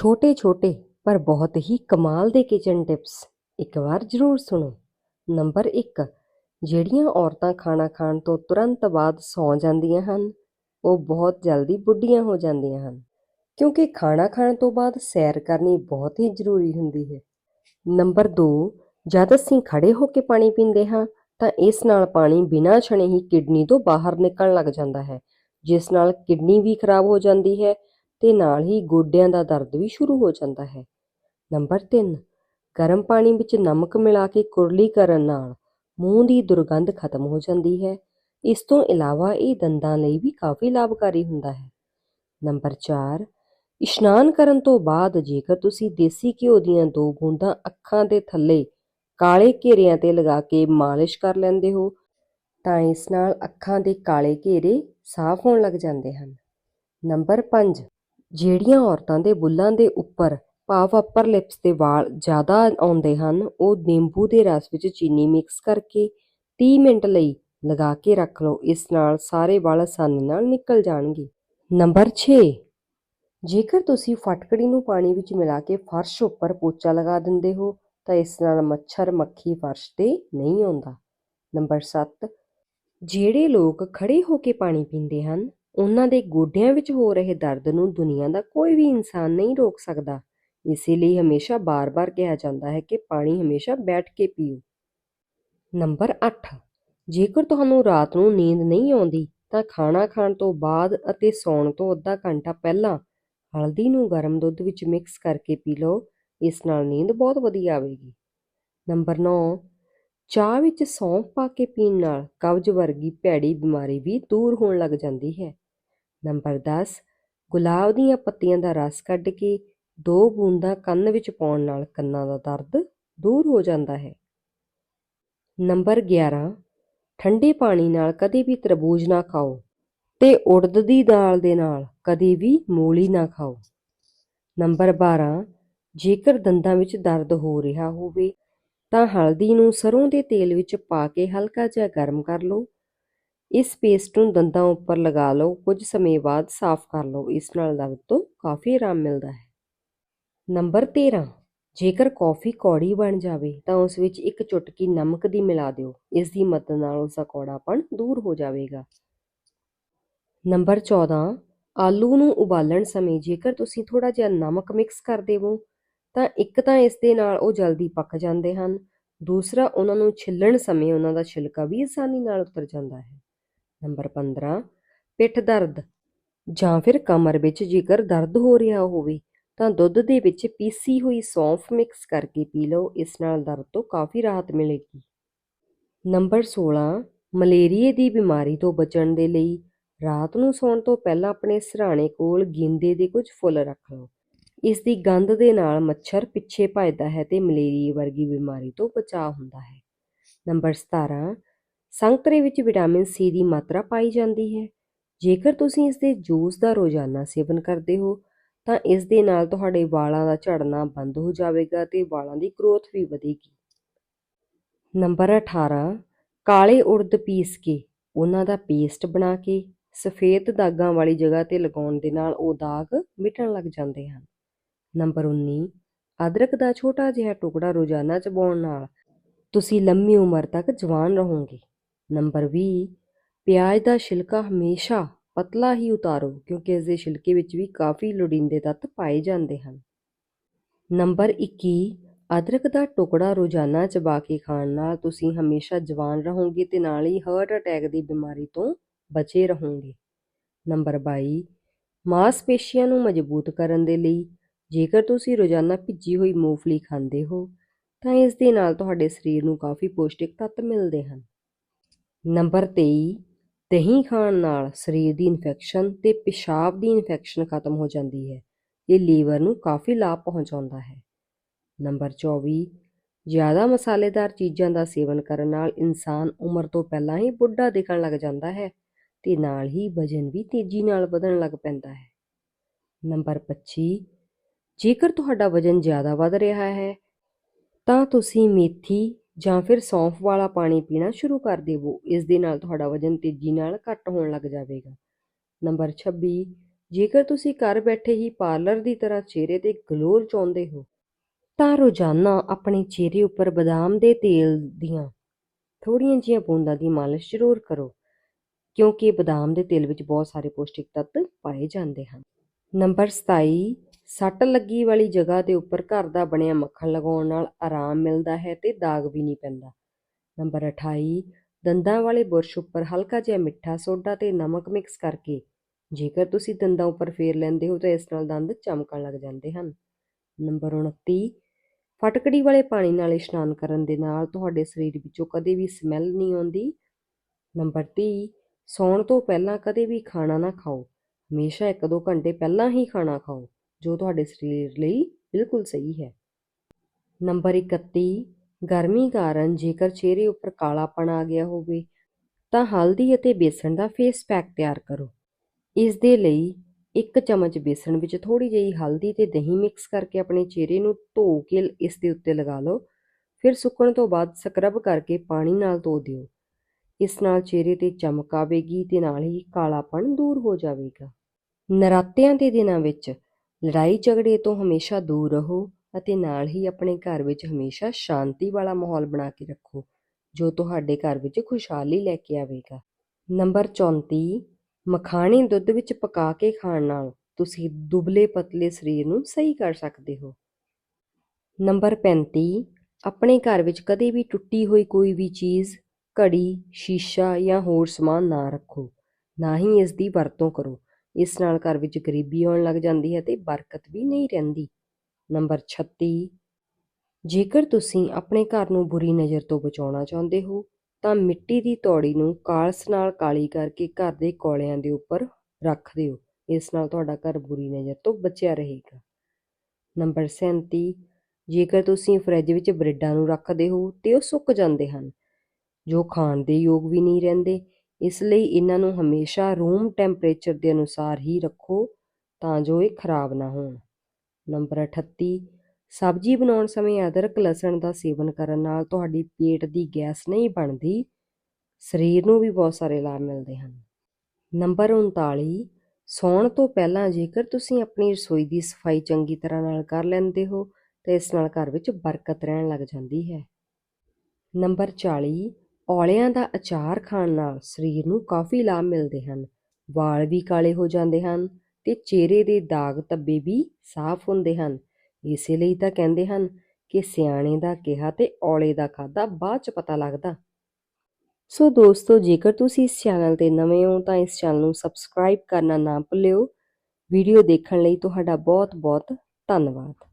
ਛੋਟੇ-ਛੋਟੇ, ਪਰ ਬਹੁਤ ਹੀ ਕਮਾਲ ਦੇ ਕਿਚਨ ਟਿਪਸ ਇੱਕ ਵਾਰ ਜ਼ਰੂਰ ਸੁਣੋ। ਨੰਬਰ 1 ਜਿਹੜੀਆਂ ਔਰਤਾਂ ਖਾਣਾ ਖਾਣ ਤੋਂ ਤੁਰੰਤ ਬਾਅਦ ਸੌਂ ਜਾਂਦੀਆਂ ਹਨ, ਉਹ ਬਹੁਤ ਜਲਦੀ ਬੁੱਢੀਆਂ ਹੋ ਜਾਂਦੀਆਂ ਹਨ, ਕਿਉਂਕਿ ਖਾਣਾ ਖਾਣ ਤੋਂ ਬਾਅਦ ਸੈਰ ਕਰਨੀ ਬਹੁਤ ਹੀ ਜ਼ਰੂਰੀ ਹੁੰਦੀ ਹੈ। ਨੰਬਰ 2 ਜਦ ਅਸੀਂ ਖੜੇ ਹੋ ਕੇ ਪਾਣੀ ਪੀਂਦੇ ਹਾਂ, ਤਾਂ ਇਸ ਨਾਲ ਪਾਣੀ ਬਿਨਾਂ ਛਣੇ ਹੀ ਕਿਡਨੀ ਤੋਂ ਬਾਹਰ ਨਿਕਲਣ ਲੱਗ ਜਾਂਦਾ ਹੈ, ਜਿਸ ਨਾਲ ਕਿਡਨੀ ਵੀ ਖਰਾਬ ਹੋ ਜਾਂਦੀ ਹੈ ਤੇ ਨਾਲ ਹੀ ਗੋਡਿਆਂ ਦਾ ਦਰਦ ਵੀ ਸ਼ੁਰੂ ਹੋ ਜਾਂਦਾ ਹੈ। ਨੰਬਰ 3 ਗਰਮ ਪਾਣੀ ਵਿੱਚ ਨਮਕ ਮਿਲਾ ਕੇ ਕੁਰਲੀ ਕਰਨ ਨਾਲ ਮੂੰਹ ਦੀ ਦੁਰਗੰਧ ਖਤਮ ਹੋ ਜਾਂਦੀ ਹੈ। ਇਸ ਤੋਂ ਇਲਾਵਾ ਇਹ ਦੰਦਾਂ ਲਈ ਵੀ ਕਾਫੀ ਲਾਭਕਾਰੀ ਹੁੰਦਾ ਹੈ। ਨੰਬਰ 4 ਇਸ਼ਨਾਨ ਕਰਨ ਤੋਂ ਬਾਅਦ ਜੇਕਰ ਤੁਸੀਂ ਦੇਸੀ ਘਿਓ ਦੀਆਂ ਦੋ ਬੂੰਦਾਂ ਅੱਖਾਂ ਦੇ ਥੱਲੇ ਕਾਲੇ ਘੇਰਿਆਂ ਤੇ ਲਗਾ ਕੇ ਮਾਲਿਸ਼ ਕਰ ਲੈਂਦੇ ਹੋ, ਤਾਂ ਇਸ ਨਾਲ ਅੱਖਾਂ ਦੇ ਕਾਲੇ ਘੇਰੇ ਸਾਫ਼ ਹੋਣ ਲੱਗ ਜਾਂਦੇ ਹਨ। ਨੰਬਰ 5 ਜਿਹੜੀਆਂ ਔਰਤਾਂ ਦੇ ਬੁੱਲਾਂ ਦੇ ਉੱਪਰ ਭਾਵ ਅੱਪਰ ਲਿਪਸ ਦੇ ਵਾਲ ਜ਼ਿਆਦਾ ਆਉਂਦੇ ਹਨ, ਉਹ ਨਿੰਬੂ ਦੇ ਰਸ ਵਿੱਚ ਚੀਨੀ ਮਿਕਸ ਕਰਕੇ 30 ਮਿੰਟ ਲਈ ਲਗਾ ਕੇ ਰੱਖ ਲਓ। ਇਸ ਨਾਲ ਸਾਰੇ ਵਾਲ ਆਸਾਨੀ ਨਾਲ ਨਿਕਲ ਜਾਣਗੇ। ਨੰਬਰ 6 ਜੇਕਰ ਤੁਸੀਂ ਫਟਕੜੀ ਨੂੰ ਪਾਣੀ ਵਿੱਚ ਮਿਲਾ ਕੇ ਫਰਸ਼ ਉੱਪਰ ਪੋਚਾ ਲਗਾ ਦਿੰਦੇ ਹੋ, ਤਾਂ ਇਸ ਨਾਲ ਮੱਛਰ ਮੱਖੀ ਫਰਸ਼ ਤੇ ਨਹੀਂ ਆਉਂਦਾ। ਨੰਬਰ 7 ਜਿਹੜੇ ਲੋਕ ਖੜੇ ਹੋ ਕੇ ਪਾਣੀ ਪੀਂਦੇ ਹਨ ਉਹਨਾਂ ਦੇ ਗੋਡਿਆਂ ਵਿੱਚ ਹੋ ਰਹੇ ਦਰਦ ਨੂੰ ਦੁਨੀਆ ਦਾ ਕੋਈ ਵੀ ਇਨਸਾਨ ਨਹੀਂ ਰੋਕ ਸਕਦਾ। ਇਸੇ ਲਈ ਹਮੇਸ਼ਾ ਬਾਰ-ਬਾਰ ਕਿਹਾ ਜਾਂਦਾ ਹੈ ਕਿ ਪਾਣੀ ਹਮੇਸ਼ਾ ਬੈਠ ਕੇ ਪੀਓ। ਨੰਬਰ 8 ਜੇਕਰ ਤੁਹਾਨੂੰ ਰਾਤ ਨੂੰ ਨੀਂਦ ਨਹੀਂ ਆਉਂਦੀ, ਤਾਂ ਖਾਣਾ ਖਾਣ ਤੋਂ ਬਾਅਦ ਅਤੇ ਸੌਣ ਤੋਂ ਅੱਧਾ ਘੰਟਾ ਪਹਿਲਾਂ ਹਲਦੀ ਨੂੰ ਗਰਮ ਦੁੱਧ ਵਿੱਚ ਮਿਕਸ ਕਰਕੇ ਪੀ ਲਓ। ਇਸ ਨਾਲ ਨੀਂਦ ਬਹੁਤ ਵਧੀਆ ਆਵੇਗੀ। ਨੰਬਰ 9 ਚਾਹ ਵਿੱਚ ਸੌਂਫ ਪਾ ਕੇ ਪੀਣ ਨਾਲ ਕਬਜ਼ ਵਰਗੀ ਭੈੜੀ ਬਿਮਾਰੀ ਵੀ ਦੂਰ ਹੋਣ ਲੱਗ ਜਾਂਦੀ ਹੈ। ਨੰਬਰ 10 ਗੁਲਾਬ ਦੀਆਂ ਪੱਤੀਆਂ ਦਾ ਰਸ ਕੱਢ ਕੇ ਦੋ ਬੂੰਦਾਂ ਕੰਨ ਵਿੱਚ ਪਾਉਣ ਨਾਲ ਕੰਨਾਂ ਦਾ ਦਰਦ ਦੂਰ ਹੋ ਜਾਂਦਾ ਹੈ। ਨੰਬਰ 11 ਠੰਡੇ ਪਾਣੀ ਨਾਲ ਕਦੇ ਵੀ ਤਰਬੂਜ ਨਾ ਖਾਓ ਤੇ ਉੜਦ ਦੀ ਦਾਲ ਦੇ ਨਾਲ ਕਦੇ ਵੀ ਮੂਲੀ ਨਾ ਖਾਓ। ਨੰਬਰ 12 ਜੇਕਰ ਦੰਦਾਂ ਵਿੱਚ ਦਰਦ ਹੋ ਰਿਹਾ ਹੋਵੇ ਤਾਂ ਹਲਦੀ ਨੂੰ ਸਰੋਂ ਦੇ ਤੇਲ ਵਿੱਚ ਪਾ ਕੇ ਹਲਕਾ ਜਿਹਾ ਗਰਮ ਕਰ ਲਓ ਇਸ ਪੇਸਟ ਨੂੰ ਦੰਦਾਂ ਉੱਪਰ ਲਗਾ ਲਓ, ਕੁਝ ਸਮੇਂ ਬਾਅਦ ਸਾਫ਼ ਕਰ ਲਓ। ਇਸ ਨਾਲ ਦਰਦ ਤੋਂ ਕਾਫੀ ਆਰਾਮ ਮਿਲਦਾ ਹੈ। ਨੰਬਰ 13 ਜੇਕਰ ਕੌਫੀ ਕੌੜੀ ਬਣ ਜਾਵੇ, ਤਾਂ ਉਸ ਵਿੱਚ ਇੱਕ ਚੁਟਕੀ ਨਮਕ ਦੀ ਮਿਲਾ ਦਿਓ। ਇਸ ਦੀ ਮਦਦ ਨਾਲ ਉਸ ਦਾ ਕੌੜਾਪਣ ਦੂਰ ਹੋ ਜਾਵੇਗਾ। ਨੰਬਰ 14 ਆਲੂ ਨੂੰ ਉਬਾਲਣ ਸਮੇਂ ਜੇਕਰ ਤੁਸੀਂ ਥੋੜਾ ਜਿਹਾ ਨਮਕ ਮਿਕਸ ਕਰ ਦੇਵੋ, ਤਾਂ ਇੱਕ ਤਾਂ ਇਸ ਦੇ ਨਾਲ ਉਹ ਜਲਦੀ ਪੱਕ ਜਾਂਦੇ ਹਨ। ਦੂਸਰਾ, ਉਹਨਾਂ ਨੂੰ ਛਿੱਲਣ ਸਮੇਂ ਉਹਨਾਂ ਦਾ ਛਿਲਕਾ ਵੀ ਆਸਾਨੀ ਨਾਲ ਉਤਰ ਜਾਂਦਾ ਹੈ। ਨੰਬਰ 15 ਪਿੱਠ ਦਰਦ ਜਾਂ ਫਿਰ ਕਮਰ ਵਿੱਚ ਜੇਕਰ ਦਰਦ ਹੋ ਰਿਹਾ ਹੋਵੇ, ਤਾਂ ਦੁੱਧ ਦੇ ਵਿੱਚ ਪੀਸੀ ਹੋਈ ਸੌਂਫ ਮਿਕਸ ਕਰਕੇ ਪੀ ਲਓ, ਇਸ ਨਾਲ ਦਰਦ ਤੋਂ ਕਾਫੀ ਰਾਹਤ ਮਿਲੇਗੀ। ਨੰਬਰ 16 ਮਲੇਰੀਏ ਦੀ ਬਿਮਾਰੀ ਤੋਂ ਬਚਣ ਦੇ ਲਈ ਰਾਤ ਨੂੰ ਸੌਣ ਤੋਂ ਪਹਿਲਾਂ ਆਪਣੇ ਸਿਰਹਾਣੇ ਕੋਲ ਗਿੰਦੇ ਦੇ ਕੁਝ ਫੁੱਲ ਰੱਖ ਲਓ। ਇਸ ਦੀ ਗੰਧ ਦੇ ਨਾਲ ਮੱਛਰ ਪਿੱਛੇ ਭੱਜਦਾ ਹੈ ਤੇ ਮਲੇਰੀਏ ਵਰਗੀ ਬਿਮਾਰੀ ਤੋਂ ਬਚਾਅ ਹੁੰਦਾ ਹੈ। ਨੰਬਰ 17 ਸੰਤਰੇ ਵਿੱਚ ਵਿਟਾਮਿਨ ਸੀ ਦੀ ਮਾਤਰਾ ਪਾਈ ਜਾਂਦੀ ਹੈ। ਜੇਕਰ ਤੁਸੀਂ ਇਸ ਦੇ ਜੂਸ ਦਾ ਰੋਜ਼ਾਨਾ ਸੇਵਨ ਕਰਦੇ ਹੋ, ਤਾਂ ਇਸ ਦੇ ਨਾਲ ਤੁਹਾਡੇ ਵਾਲਾਂ ਦਾ ਝੜਨਾ ਬੰਦ ਹੋ ਜਾਵੇਗਾ ਤੇ ਵਾਲਾਂ ਦੀ ਗਰੋਥ ਵੀ ਵਧੇਗੀ। ਨੰਬਰ 18 ਕਾਲੇ ਉਰਦ ਪੀਸ ਕੇ। ਉਹਨਾਂ ਦਾ ਪੇਸਟ ਬਣਾ ਕੇ ਸਫੇਦ ਦਾਗਾਂ ਵਾਲੀ ਜਗ੍ਹਾ ਤੇ ਲਗਾਉਣ ਦੇ ਨਾਲ ਉਹ ਦਾਗ ਮਿਟਣ ਲੱਗ ਜਾਂਦੇ ਹਨ। ਨੰਬਰ 19 ਅਦਰਕ ਦਾ ਛੋਟਾ ਜਿਹਾ ਟੁਕੜਾ ਰੋਜ਼ਾਨਾ ਚਬਾਉਣ ਨਾਲ ਤੁਸੀਂ ਲੰਮੀ ਉਮਰ ਤੱਕ ਜਵਾਨ ਰਹੋਗੇ। ਨੰਬਰ 20 ਪਿਆਜ਼ ਦਾ ਛਿਲਕਾ ਹਮੇਸ਼ਾ ਪਤਲਾ ਹੀ ਉਤਾਰੋ, ਕਿਉਂਕਿ ਇਸ ਦੇ ਛਿਲਕੇ ਵਿੱਚ ਵੀ ਕਾਫੀ ਲੋੜੀਂਦੇ ਤੱਤ ਪਾਏ ਜਾਂਦੇ ਹਨ। ਨੰਬਰ 21 ਅਦਰਕ ਦਾ ਟੁਕੜਾ ਰੋਜ਼ਾਨਾ ਚਬਾ ਕੇ ਖਾਣ ਨਾਲ ਤੁਸੀਂ ਹਮੇਸ਼ਾ ਜਵਾਨ ਰਹੋਗੇ ਤੇ ਨਾਲ ਹੀ ਹਾਰਟ ਅਟੈਕ ਦੀ ਬਿਮਾਰੀ ਤੋਂ ਬਚੇ ਰਹੋਗੇ। ਨੰਬਰ 22 ਮਾਸਪੇਸ਼ੀਆਂ ਨੂੰ ਮਜ਼ਬੂਤ ਕਰਨ ਦੇ ਲਈ ਜੇਕਰ ਤੁਸੀਂ ਰੋਜ਼ਾਨਾ ਭਿੱਜੀ ਹੋਈ ਮੂੰਗਫਲੀ ਖਾਂਦੇ ਹੋ, ਤਾਂ ਇਸ ਦੇ ਨਾਲ ਤੁਹਾਡੇ ਸਰੀਰ ਨੂੰ ਕਾਫੀ ਪੌਸ਼ਟਿਕ ਤੱਤ ਮਿਲਦੇ ਹਨ। ਨੰਬਰ 23 ਦਹੀਂ ਖਾਣ ਨਾਲ ਸਰੀਰ ਦੀ ਇਨਫੈਕਸ਼ਨ ਤੇ ਪਿਸ਼ਾਬ ਦੀ ਇਨਫੈਕਸ਼ਨ ਖਤਮ ਹੋ ਜਾਂਦੀ ਹੈ। ਇਹ ਲੀਵਰ ਨੂੰ ਕਾਫੀ ਲਾਭ ਪਹੁੰਚਾਉਂਦਾ ਹੈ। ਨੰਬਰ 24 ਜ਼ਿਆਦਾ ਮਸਾਲੇਦਾਰ ਚੀਜ਼ਾਂ ਦਾ ਸੇਵਨ ਕਰਨ ਨਾਲ ਇਨਸਾਨ ਉਮਰ ਤੋਂ ਪਹਿਲਾਂ ਹੀ ਬੁੱਢਾ ਦਿਖਣ ਲੱਗ ਜਾਂਦਾ ਹੈ ਤੇ ਨਾਲ ਹੀ ਵਜਨ ਵੀ ਤੇਜ਼ੀ ਨਾਲ ਵਧਣ ਲੱਗ ਪੈਂਦਾ ਹੈ। ਨੰਬਰ 25 ਜੇਕਰ ਤੁਹਾਡਾ ਵਜਨ ਜ਼ਿਆਦਾ ਵੱਧ ਰਿਹਾ ਹੈ, ਤਾਂ ਤੁਸੀਂ ਮੇਥੀ ਜਾਂ ਫਿਰ ਸੌਂਫ ਵਾਲਾ ਪਾਣੀ ਪੀਣਾ ਸ਼ੁਰੂ ਕਰ ਦੇਵੋ। ਇਸ ਦੇ ਨਾਲ ਤੁਹਾਡਾ ਵਜਨ ਤੇਜ਼ੀ ਨਾਲ ਘੱਟ ਹੋਣ ਲੱਗ ਜਾਵੇਗਾ। ਨੰਬਰ 26 ਜੇਕਰ ਤੁਸੀਂ ਘਰ ਬੈਠੇ ਹੀ ਪਾਰਲਰ ਦੀ ਤਰ੍ਹਾਂ ਚਿਹਰੇ ਤੇ ਗਲੋਅ ਚਾਹੁੰਦੇ ਹੋ, ਤਾਂ ਰੋਜ਼ਾਨਾ ਆਪਣੇ ਚਿਹਰੇ ਉੱਪਰ ਬਦਾਮ ਦੇ ਤੇਲ ਦੀਆਂ ਥੋੜ੍ਹੀਆਂ ਜਿਹੀਆਂ ਬੂੰਦਾਂ ਦੀ ਮਾਲਿਸ਼ ਜ਼ਰੂਰ ਕਰੋ, ਕਿਉਂਕਿ ਬਦਾਮ ਦੇ ਤੇਲ ਵਿੱਚ ਬਹੁਤ ਸਾਰੇ ਪੌਸ਼ਟਿਕ ਤੱਤ ਪਾਏ ਜਾਂਦੇ ਹਨ। ਨੰਬਰ 27 ਸੱਟ ਲੱਗੀ ਵਾਲੀ ਜਗ੍ਹਾ ਦੇ ਉੱਪਰ ਘਰ ਦਾ ਬਣਿਆ ਮੱਖਣ ਲਗਾਉਣ ਨਾਲ ਆਰਾਮ ਮਿਲਦਾ ਹੈ ਤੇ ਦਾਗ ਵੀ ਨਹੀਂ ਪੈਂਦਾ। ਨੰਬਰ 28 ਦੰਦਾਂ ਵਾਲੇ ਬੁਰਸ਼ ਉੱਪਰ ਹਲਕਾ ਜਿਹਾ ਮਿੱਠਾ ਸੋਡਾ ਤੇ ਨਮਕ ਮਿਕਸ ਕਰਕੇ, ਜੇਕਰ ਤੁਸੀਂ ਦੰਦਾਂ ਉੱਪਰ ਫੇਰ ਲੈਂਦੇ ਹੋ ਤਾਂ ਇਸ ਨਾਲ ਦੰਦ ਚਮਕਣ ਲੱਗ ਜਾਂਦੇ ਹਨ। ਨੰਬਰ 29 ਫਟਕੜੀ ਵਾਲੇ ਪਾਣੀ ਨਾਲ ਇਸ਼ਨਾਨ ਕਰਨ ਦੇ ਨਾਲ ਤੁਹਾਡੇ ਸਰੀਰ ਵਿੱਚੋਂ ਕਦੇ ਵੀ ਸਮੈਲ ਨਹੀਂ ਆਉਂਦੀ। ਨੰਬਰ 30 ਸੌਣ ਤੋਂ ਪਹਿਲਾਂ ਕਦੇ ਵੀ ਖਾਣਾ ਨਾ ਖਾਓ। ਹਮੇਸ਼ਾ 1-2 ਘੰਟੇ ਪਹਿਲਾਂ ਹੀ ਖਾਣਾ ਖਾਓ। ਜੋ ਤੁਹਾਡੇ ਸਰੀਰ ਲਈ ਬਿਲਕੁਲ ਸਹੀ ਹੈ। ਨੰਬਰ 31 ਗਰਮੀ ਕਾਰਨ ਜੇਕਰ ਚਿਹਰੇ ਉੱਪਰ ਕਾਲਾਪਣ ਆ ਗਿਆ ਹੋਵੇ, ਤਾਂ ਹਲਦੀ ਅਤੇ ਬੇਸਣ ਦਾ ਫੇਸ ਪੈਕ ਤਿਆਰ ਕਰੋ। ਇਸ ਦੇ ਲਈ ਇੱਕ ਚਮਚ ਬੇਸਣ ਵਿੱਚ ਥੋੜੀ ਜਿਹੀ ਹਲਦੀ ਤੇ ਦਹੀਂ ਮਿਕਸ ਕਰਕੇ ਆਪਣੇ ਚਿਹਰੇ ਨੂੰ ਧੋ ਕੇ ਇਸ ਦੇ ਉੱਤੇ ਲਗਾ ਲਓ। ਫਿਰ ਸੁੱਕਣ ਤੋਂ ਬਾਅਦ ਸਕਰਬ ਕਰਕੇ ਪਾਣੀ ਨਾਲ ਧੋ ਦਿਓ। ਇਸ ਨਾਲ ਚਿਹਰੇ ਤੇ ਚਮਕ ਆਵੇਗੀ ਤੇ ਨਾਲ ਹੀ ਕਾਲਾਪਣ ਦੂਰ ਹੋ ਜਾਵੇਗਾ। ਨਰਾਤਿਆਂ ਦੇ ਦਿਨਾਂ ਵਿੱਚ ਲੜਾਈ ਝਗੜੇ ਤੋਂ ਹਮੇਸ਼ਾ ਦੂਰ ਰਹੋ ਅਤੇ ਨਾਲ ਹੀ ਆਪਣੇ ਘਰ ਵਿੱਚ ਹਮੇਸ਼ਾ ਸ਼ਾਂਤੀ ਵਾਲਾ ਮਾਹੌਲ ਬਣਾ ਕੇ ਰੱਖੋ, ਜੋ ਤੁਹਾਡੇ ਘਰ ਵਿੱਚ ਖੁਸ਼ਹਾਲੀ ਲੈ ਕੇ ਆਵੇਗਾ। ਨੰਬਰ 34 ਮਖਾਣੇ ਦੁੱਧ ਵਿੱਚ ਪਕਾ ਕੇ ਖਾਣ ਨਾਲ ਤੁਸੀਂ ਦੁਬਲੇ ਪਤਲੇ ਸਰੀਰ ਨੂੰ ਸਹੀ ਕਰ ਸਕਦੇ ਹੋ। ਨੰਬਰ 35 ਆਪਣੇ ਘਰ ਵਿੱਚ ਕਦੇ ਵੀ ਟੁੱਟੀ ਹੋਈ ਕੋਈ ਵੀ ਚੀਜ਼, ਘੜੀ, ਸ਼ੀਸ਼ਾ ਜਾਂ ਹੋਰ ਸਮਾਨ ਨਾ ਰੱਖੋ। ਨਾ ਹੀ ਇਸ ਦੀ ਵਰਤੋਂ ਕਰੋ। ਇਸ ਨਾਲ ਘਰ ਵਿੱਚ ਗਰੀਬੀ ਆਉਣ ਲੱਗ ਜਾਂਦੀ ਹੈ ਤੇ ਬਰਕਤ ਵੀ ਨਹੀਂ ਰਹਿੰਦੀ। ਨੰਬਰ 36 ਜੇਕਰ ਤੁਸੀਂ ਆਪਣੇ ਘਰ ਨੂੰ ਬੁਰੀ ਨਜ਼ਰ ਤੋਂ ਬਚਾਉਣਾ ਚਾਹੁੰਦੇ ਹੋ, ਤਾਂ ਮਿੱਟੀ ਦੀ ਤੌੜੀ ਨੂੰ ਕਾਲਸ ਨਾਲ ਕਾਲੀ ਕਰਕੇ ਘਰ ਦੇ ਕੋਲਿਆਂ ਦੇ ਉੱਪਰ ਰੱਖ ਦਿਓ। ਇਸ ਨਾਲ ਤੁਹਾਡਾ ਘਰ ਬੁਰੀ ਨਜ਼ਰ ਤੋਂ ਬਚਿਆ ਰਹੇਗਾ। ਨੰਬਰ 37 ਜੇਕਰ ਤੁਸੀਂ ਫਰਿੱਜ ਵਿੱਚ ਬ੍ਰੈਡਾਂ ਨੂੰ ਰੱਖਦੇ ਹੋ, ਤੇ ਉਹ ਸੁੱਕ ਜਾਂਦੇ ਹਨ, ਜੋ ਖਾਣ ਦੇ ਯੋਗ ਵੀ ਨਹੀਂ ਰਹਿੰਦੇ। ਇਸ ਲਈ ਇਹਨਾਂ ਨੂੰ ਹਮੇਸ਼ਾ ਰੂਮ ਟੈਂਪਰੇਚਰ ਦੇ ਅਨੁਸਾਰ ਹੀ ਰੱਖੋ ਤਾਂ ਜੋ ਇਹ ਖਰਾਬ ਨਾ ਹੋਣ। ਨੰਬਰ 38 ਸਬਜ਼ੀ ਬਣਾਉਣ ਸਮੇਂ ਅਦਰਕ, ਲਸਣ ਦਾ ਸੇਵਨ ਕਰਨ ਨਾਲ ਤੁਹਾਡੀ ਪੇਟ ਦੀ ਗੈਸ ਨਹੀਂ ਬਣਦੀ, ਸਰੀਰ ਨੂੰ ਵੀ ਬਹੁਤ ਸਾਰੇ ਲਾਭ ਮਿਲਦੇ ਹਨ। ਨੰਬਰ 39 ਸੌਣ ਤੋਂ ਪਹਿਲਾਂ ਜੇਕਰ ਤੁਸੀਂ ਆਪਣੀ ਰਸੋਈ ਦੀ ਸਫ਼ਾਈ ਚੰਗੀ ਤਰ੍ਹਾਂ ਨਾਲ ਕਰ ਲੈਂਦੇ ਹੋ ਤਾਂ ਇਸ ਨਾਲ ਘਰ ਵਿੱਚ ਬਰਕਤ ਰਹਿਣ ਲੱਗ ਜਾਂਦੀ ਹੈ। ਨੰਬਰ 40 ਔਲਿਆਂ ਦਾ ਅਚਾਰ ਖਾਣ ਨਾਲ ਸਰੀਰ ਨੂੰ ਕਾਫੀ ਲਾਭ ਮਿਲਦੇ ਹਨ। ਵਾਲ ਵੀ ਕਾਲੇ ਹੋ ਜਾਂਦੇ ਹਨ ਤੇ ਚਿਹਰੇ ਦੇ ਦਾਗ ਧੱਬੇ ਵੀ ਸਾਫ਼ ਹੁੰਦੇ ਹਨ। ਇਸੇ ਲਈ ਤਾਂ ਕਹਿੰਦੇ ਹਨ ਕਿ ਸਿਆਣੇ ਦਾ ਕਿਹਾ ਤੇ ਔਲੇ ਦਾ ਖਾਦਾ ਬਾਅਦ ਚ ਪਤਾ ਲੱਗਦਾ। ਸੋ ਦੋਸਤੋ, ਜੇਕਰ ਤੁਸੀਂ ਇਸ ਚੈਨਲ ਤੇ ਨਵੇਂ ਹੋ ਤਾਂ ਇਸ ਚੈਨਲ ਨੂੰ ਸਬਸਕ੍ਰਾਈਬ ਕਰਨਾ ਨਾ ਭੁੱਲਿਓ। ਵੀਡੀਓ ਦੇਖਣ ਲਈ ਤੁਹਾਡਾ ਬਹੁਤ ਬਹੁਤ ਧੰਨਵਾਦ।